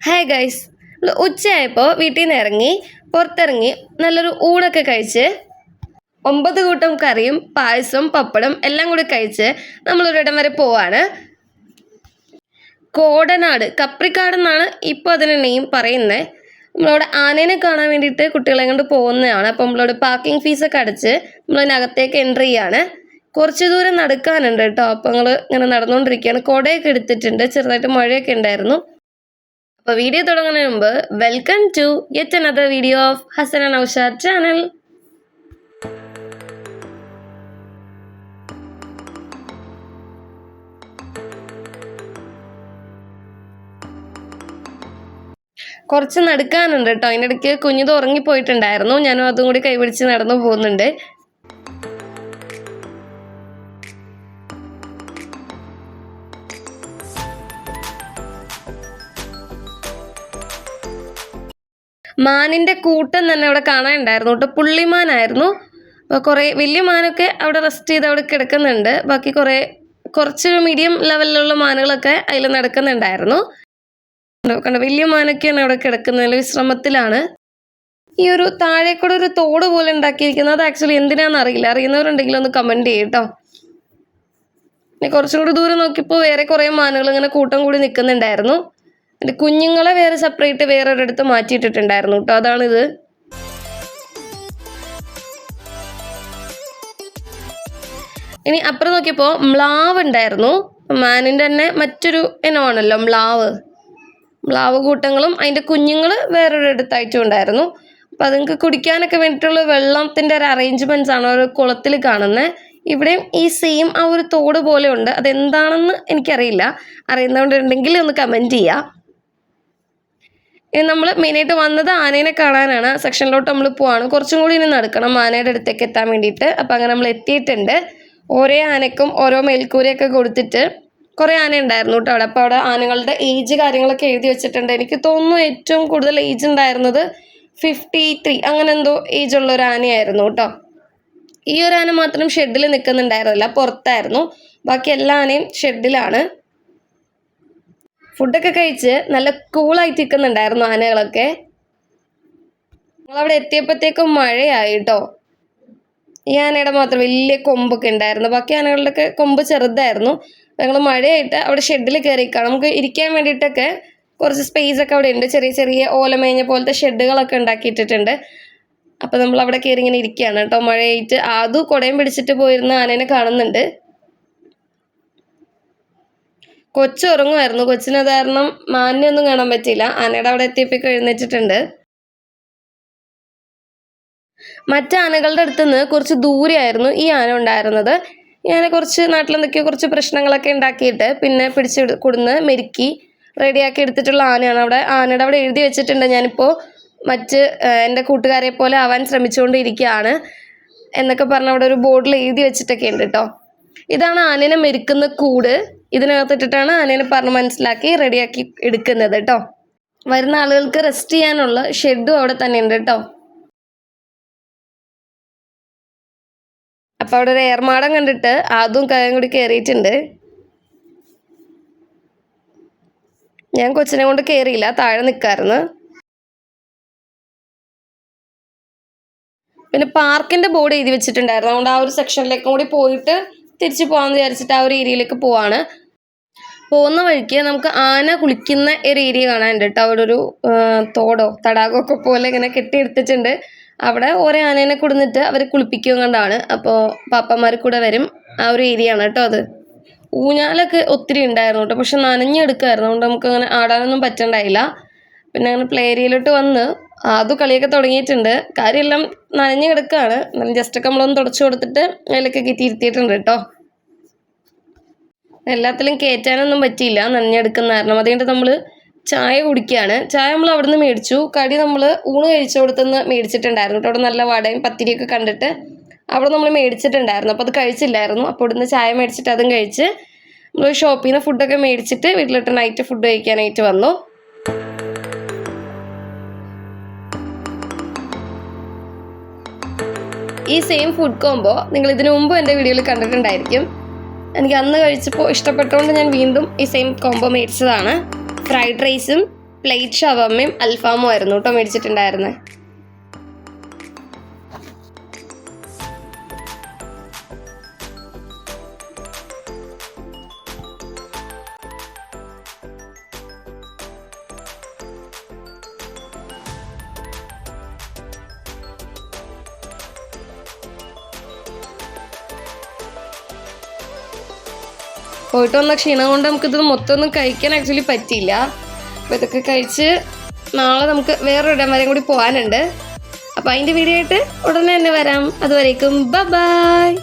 Hi guys ഉച്ചയായപ്പോൾ വീട്ടിൽ നിന്ന് ഇറങ്ങി പുറത്തിറങ്ങി നല്ലൊരു ഊണൊക്കെ കഴിച്ച് ഒമ്പത് കൂട്ടം കറിയും പായസവും പപ്പടം എല്ലാം കൂടി കഴിച്ച് നമ്മളൊരിടം വരെ പോവാണ്. കോടനാട് കപ്രിക്കാട് എന്നാണ് ഇപ്പോൾ അതിന് നെയിം പറയുന്നത് നമ്മളവിടെ ആനേനെ കാണാൻ വേണ്ടിയിട്ട് കുട്ടികളെ കൊണ്ട് പോകുന്നതാണ്. അപ്പം നമ്മളവിടെ പാർക്കിംഗ് ഫീസൊക്കെ അടച്ച് നമ്മളതിനകത്തേക്ക് എന്റർ ചെയ്യാണ്. കുറച്ച് ദൂരം നടക്കാനുണ്ട് കേട്ടോ. അപ്പം ഞങ്ങൾ ഇങ്ങനെ നടന്നുകൊണ്ടിരിക്കുകയാണ് കുടയൊക്കെ എടുത്തിട്ടുണ്ട്. ചെറുതായിട്ട് മഴയൊക്കെ ഉണ്ടായിരുന്നു. അപ്പോൾ വീഡിയോ തുടങ്ങുന്നതിന് മുമ്പ് welcome to yet another video of Hasan Aushad channel കുറച്ച് നടക്കാനുണ്ട് കേട്ടോ അതിനിടയ്ക്ക് കുഞ്ഞിത് ഉറങ്ങിപ്പോയിട്ടുണ്ടായിരുന്നു. ഞാനും അതും കൂടി കൈപിടിച്ച് നടന്നു പോകുന്നുണ്ട്. മാനിന്റെ കൂട്ടം തന്നെ അവിടെ കാണാനുണ്ടായിരുന്നു കേട്ടോ. പുള്ളിമാനായിരുന്നു അപ്പോൾ കുറേ വലിയ മാനൊക്കെ അവിടെ റെസ്റ്റ് ചെയ്ത് അവിടെ കിടക്കുന്നുണ്ട്. ബാക്കി കുറേ കുറച്ച് മീഡിയം ലെവലിലുള്ള മാനുകളൊക്കെ അതിൽ നടക്കുന്നുണ്ടായിരുന്നു. കണ്ടോ വലിയ മാനൊക്കെയാണ് അവിടെ കിടക്കുന്നത്. വിശ്രമത്തിലാണ്. ഈ ഒരു താഴെ കൂടെ ഒരു തോട് പോലെ ഉണ്ടാക്കിയിരിക്കുന്നത്. അത് ആക്ച്വലി എന്തിനാന്ന് അറിയില്ല. അറിയുന്നവരുണ്ടെങ്കിൽ ഒന്ന് കമന്റ് ചെയ്യട്ടോ പിന്നെ കുറച്ചും കൂടി ദൂരം നോക്കിയപ്പോൾ വേറെ കുറേ മാനുകൾ ഇങ്ങനെ കൂട്ടം കൂടി നിൽക്കുന്നുണ്ടായിരുന്നു. എന്റെ കുഞ്ഞുങ്ങളെ വേറെ സെപ്പറേറ്റ് വേറെ ഒരിടത്ത് മാറ്റിയിട്ടിട്ടുണ്ടായിരുന്നു കേട്ടോ. അതാണിത്. ഇനി അപ്പുറം നോക്കിയപ്പോൾ മ്ലാവ് ഉണ്ടായിരുന്നു. മാനിന്റെ തന്നെ മറ്റൊരു ഇനമാണല്ലോ മ്ലാവ്. മ്ലാവ് കൂട്ടങ്ങളും അതിന്റെ കുഞ്ഞുങ്ങൾ വേറൊരിടത്തായിട്ടും ഉണ്ടായിരുന്നു. അപ്പം അതുങ്ങൾക്ക് കുടിക്കാനൊക്കെ വേണ്ടിയിട്ടുള്ള വെള്ളത്തിന്റെ ഒരു അറേഞ്ച്മെന്റ്സ് ആണ് ഒരു കുളത്തിൽ കാണുന്നത് ഇവിടെയും ഈ സെയിം ആ ഒരു തോട് പോലെ ഉണ്ട്. അതെന്താണെന്ന് എനിക്കറിയില്ല. അറിയുന്നതുകൊണ്ടുണ്ടെങ്കിൽ ഒന്ന് കമന്റ് ചെയ്യുക ഇനി നമ്മൾ മെയിനായിട്ട് വന്നത് ആനേനെ കാണാനാണ്. സെക്ഷനിലോട്ട് നമ്മൾ പോവാണ്. കുറച്ചും കൂടി ഇനി നടക്കണം ആനയുടെ അടുത്തേക്ക് എത്താൻ വേണ്ടിയിട്ട്. അപ്പം അങ്ങനെ നമ്മൾ എത്തിയിട്ടുണ്ട്. ഓരോ ആനക്കും ഓരോ മേൽക്കൂരയൊക്കെ കൊടുത്തിട്ട് കുറേ ആന ഉണ്ടായിരുന്നു കേട്ടോ അവിടെ. അപ്പോൾ അവിടെ ആനകളുടെ ഏജ് കാര്യങ്ങളൊക്കെ എഴുതി വെച്ചിട്ടുണ്ട്. എനിക്ക് തോന്നുന്നു ഏറ്റവും കൂടുതൽ ഏജ് ഉണ്ടായിരുന്നത് ഫിഫ്റ്റി ത്രീ അങ്ങനെ എന്തോ ഏജ് ഉള്ള ഒരു ആനയായിരുന്നു കേട്ടോ ഈ ഒരു ആന മാത്രം ഷെഡിൽ നിൽക്കുന്നുണ്ടായിരുന്നില്ല പുറത്തായിരുന്നു. ബാക്കി എല്ലാ ആനയും ഷെഡിലാണ് ഫുഡൊക്കെ കഴിച്ച് നല്ല കൂളായിട്ട് നിൽക്കുന്നുണ്ടായിരുന്നു ആനകളൊക്കെ. ഞങ്ങളവിടെ എത്തിയപ്പോഴത്തേക്കും മഴയായി കേട്ടോ. ഈ ആനയുടെ മാത്രം വലിയ കൊമ്പൊക്കെ ഉണ്ടായിരുന്നു. ബാക്കി ആനകളുടെയൊക്കെ കൊമ്പ് ചെറുതായിരുന്നു. ഞങ്ങൾ മഴയായിട്ട് അവിടെ ഷെഡിൽ കയറിക്കാം നമുക്ക് ഇരിക്കാൻ വേണ്ടിയിട്ടൊക്കെ കുറച്ച് സ്പേസ് ഒക്കെ അവിടെ ഉണ്ട്. ചെറിയ ചെറിയ ഓലമേഞ്ഞ പോലത്തെ ഷെഡുകളൊക്കെ ഉണ്ടാക്കിയിട്ടിട്ടുണ്ട്. അപ്പോൾ നമ്മൾ അവിടെ കയറി ഇങ്ങനെ ഇരിക്കുകയാണ് കേട്ടോ. മഴയായിട്ട് ആദ്യം കുടയും പിടിച്ചിട്ട് പോയിരുന്ന ആനേനെ കാണുന്നുണ്ട്. കൊച്ചു ഉറങ്ങുമായിരുന്നു കൊച്ചിന് കാരണം മാന്യൊന്നും കാണാൻ പറ്റിയില്ല. ആനയുടെ അവിടെ എത്തിയപ്പോൾ എഴുന്നേറ്റിട്ടുണ്ട്. മറ്റ് ആനകളുടെ അടുത്ത് നിന്ന് കുറച്ച് ദൂരെയായിരുന്നു ഈ ആന ഉണ്ടായിരുന്നത്. ആന കുറച്ച് നാട്ടിലെന്തൊക്കെയോ കുറച്ച് പ്രശ്നങ്ങളൊക്കെ ഉണ്ടാക്കിയിട്ട് പിന്നെ പിടിച്ച് കൊടുന്ന് മെരുക്കി റെഡിയാക്കി എടുത്തിട്ടുള്ള ആനയാണ് അവിടെ. ആനയുടെ അവിടെ എഴുതി വെച്ചിട്ടുണ്ട്. ഞാനിപ്പോൾ മറ്റ് എന്റെ കൂട്ടുകാരെ പോലെ ആവാൻ ശ്രമിച്ചുകൊണ്ടിരിക്കുകയാണ് എന്നൊക്കെ പറഞ്ഞ് അവിടെ ഒരു ബോർഡിൽ എഴുതി വെച്ചിട്ടൊക്കെ ഉണ്ട് കേട്ടോ ഇതാണ് ആനേനെ മെരുക്കുന്ന കൂട്. ഇതിനകത്തിട്ടിട്ടാണ് ആനേനെ പറഞ്ഞ് മനസ്സിലാക്കി റെഡിയാക്കി എടുക്കുന്നത് കേട്ടോ. വരുന്ന ആളുകൾക്ക് റെസ്റ്റ് ചെയ്യാനുള്ള ഷെഡും അവിടെ തന്നെ ഉണ്ട് കേട്ടോ. അപ്പം അവിടെ ഒരു ഏർമാടം കണ്ടിട്ട് ആദ്യം കയം കൂടി കയറിയിട്ടുണ്ട് ഞാൻ കൊച്ചിനെ കൊണ്ട് കയറിയില്ല താഴെ നിൽക്കായിരുന്നു പിന്നെ പാർക്കിന്റെ ബോർഡ് എഴുതി വെച്ചിട്ടുണ്ടായിരുന്നു. അതുകൊണ്ട് ആ ഒരു സെക്ഷനിലേക്കും കൂടി പോയിട്ട് തിരിച്ചു പോകാമെന്ന് വിചാരിച്ചിട്ട് ആ ഒരു ഏരിയയിലേക്ക് പോവാണ്. പോകുന്ന വഴിക്ക് നമുക്ക് ആന കുളിക്കുന്ന ഒരു ഏരിയ കാണാനുണ്ട് കേട്ടോ. അവിടെ ഒരു തോടോ തടാകമൊക്കെ പോലെ ഇങ്ങനെ കെട്ടിയെടുത്തിട്ടുണ്ട്. അവിടെ ഓരോ ആനേനെ കൊടുന്നിട്ട് അവർ കുളിപ്പിക്കുകയും കണ്ടാണ്. അപ്പോൾ പാപ്പന്മാർ കൂടെ വരും. ആ ഒരു ഏരിയ ആണ് കേട്ടോ അത്. ഊഞ്ഞാലൊക്കെ ഒത്തിരി ഉണ്ടായിരുന്നു കേട്ടോ. പക്ഷെ നനഞ്ഞെടുക്കുമായിരുന്നു അതുകൊണ്ട് നമുക്ക് അങ്ങനെ ആടാനൊന്നും പറ്റണ്ടായില്ല. പിന്നെ അങ്ങനെ പ്ലേ ഏരിയയിലോട്ട് വന്ന് അത് കളിയൊക്കെ തുടങ്ങിയിട്ടുണ്ട്. കാര്യമെല്ലാം നനഞ്ഞു കിടക്കുകയാണ് എന്നാലും ജസ്റ്റൊക്കെ നമ്മളൊന്ന് തുടച്ചു കൊടുത്തിട്ട് അതിലൊക്കെ കയറ്റി ഇരുത്തിയിട്ടുണ്ട് കേട്ടോ. എല്ലാത്തിലും കയറ്റാനൊന്നും പറ്റിയില്ല. നനഞ്ഞെടുക്കുന്ന കാരണം. അതുകൊണ്ട് നമ്മൾ ചായ കുടിക്കുകയാണ്. ചായ നമ്മൾ അവിടുന്ന് മേടിച്ചു. കടി നമ്മൾ ഊണ് കഴിച്ചു കൊടുത്തുനിന്ന് മേടിച്ചിട്ടുണ്ടായിരുന്നു കേട്ടോ. അവിടെ നല്ല വടയും പത്തിരിയൊക്കെ കണ്ടിട്ട് അവിടെ നമ്മൾ മേടിച്ചിട്ടുണ്ടായിരുന്നു. അപ്പോൾ അത് കഴിച്ചില്ലായിരുന്നു. അപ്പോൾ ഇവിടുന്ന് ചായ മേടിച്ചിട്ട് അതും കഴിച്ച് നമ്മൾ ഷോപ്പിൽ നിന്ന് ഫുഡൊക്കെ മേടിച്ചിട്ട് വീട്ടിലിട്ട് നൈറ്റ് ഫുഡ് കഴിക്കാനായിട്ട് വന്നു. ഈ സെയിം ഫുഡ് കോംബോ നിങ്ങൾ ഇതിനു മുമ്പ് എന്റെ വീഡിയോയിൽ കണ്ടിട്ടുണ്ടായിരിക്കും. എനിക്ക് അന്ന് കഴിച്ചപ്പോൾ ഇഷ്ടപ്പെട്ടുകൊണ്ട് ഞാൻ വീണ്ടും ഈ സെയിം കോംബോ മേടിച്ചതാണ്. ഫ്രൈഡ് റൈസും പ്ലേറ്റ് ഷവർമയും അൽഫാമും ആയിരുന്നു കേട്ടോ മേടിച്ചിട്ടുണ്ടായിരുന്നത് പോയിട്ട് വന്ന ക്ഷീണം കൊണ്ട് നമുക്കിത് മൊത്തം ഒന്നും കഴിക്കാൻ ആക്ച്വലി പറ്റിയില്ല. അപ്പോൾ ഇതൊക്കെ കഴിച്ച് നാളെ നമുക്ക് വേറൊരു ഇടം വരെയും കൂടി പോകാനുണ്ട്. അപ്പോൾ അതിന്റെ വീഡിയോ ആയിട്ട് ഉടനെ തന്നെ വരാം. അതുവരേക്കും ബ ബായ്